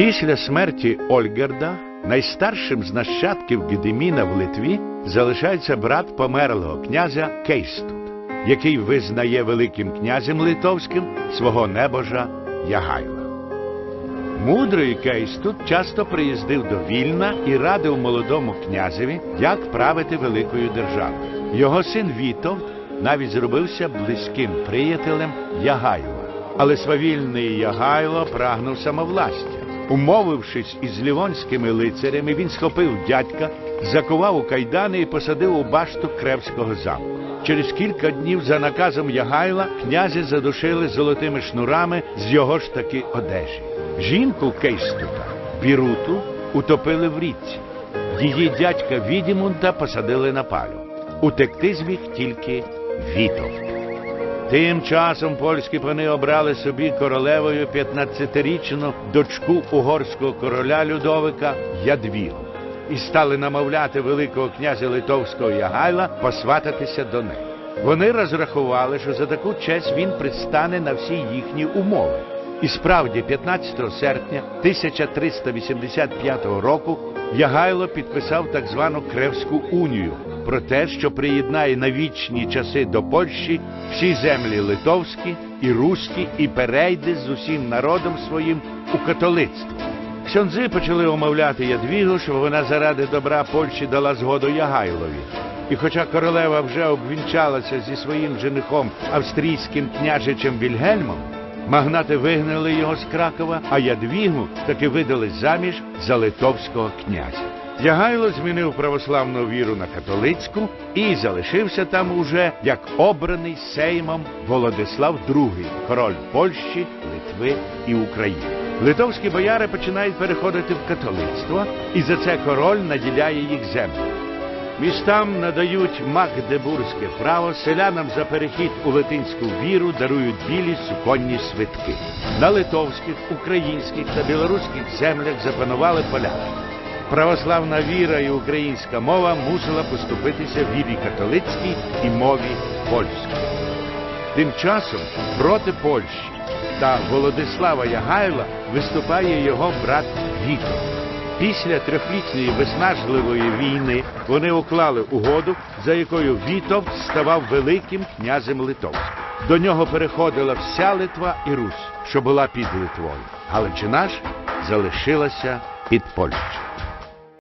Після смерті Ольгерда найстаршим з нащадків Гедеміна в Литві залишається брат померлого князя Кейстут, який визнає великим князем литовським свого небожа Ягайла. Мудрий Кейстут часто приїздив до Вільна і радив молодому князеві, як правити великою державою. Його син Вітовт навіть зробився близьким приятелем Ягайла. Але свавільний Ягайло прагнув самовластя. Умовившись із лівонськими лицарями, він схопив дядька, закував у кайдани і посадив у башту Кревського замку. Через кілька днів за наказом Ягайла князя задушили золотими шнурами з його ж таки одежі. Жінку Кейстута, Біруту, утопили в річці. Її дядька Відімунта посадили на палю. Утекти зміг тільки Вітовт. Тим часом польські пани обрали собі королевою 15-річну дочку угорського короля Людовика Ядвігу і стали намовляти великого князя Литовського Ягайла посвататися до неї. Вони розрахували, що за таку честь він пристане на всі їхні умови. І справді, 15 серпня 1385 року Ягайло підписав так звану Кревську унію про те, що приєднає на вічні часи до Польщі всі землі литовські і руські і перейде з усім народом своїм у католицтво. Ксьонзи почали умовляти Ядвігу, що вона заради добра Польщі дала згоду Ягайлові. І хоча королева вже обвінчалася зі своїм женихом австрійським княжичем Вільгельмом, магнати вигнали його з Кракова, а Ядвігу таки видали заміж за литовського князя. Ягайло змінив православну віру на католицьку і залишився там уже як обраний сеймом Володислав II, король Польщі, Литви і України. Литовські бояри починають переходити в католицтво, і за це король наділяє їх землю. Містам надають магдебурзьке право, селянам за перехід у латинську віру дарують білі суконні свитки. На литовських, українських та білоруських землях запанували поляки. Православна віра і українська мова мусила поступитися вірі католицькій і мові польській. Тим часом проти Польщі та Володислава Ягайла виступає його брат Вітор. Після трьохлітньої виснажливої війни вони уклали угоду, за якою Вітов ставав великим князем Литовським. До нього переходила вся Литва і Русь, що була під Литвою. Галичина ж залишилася під Польщею.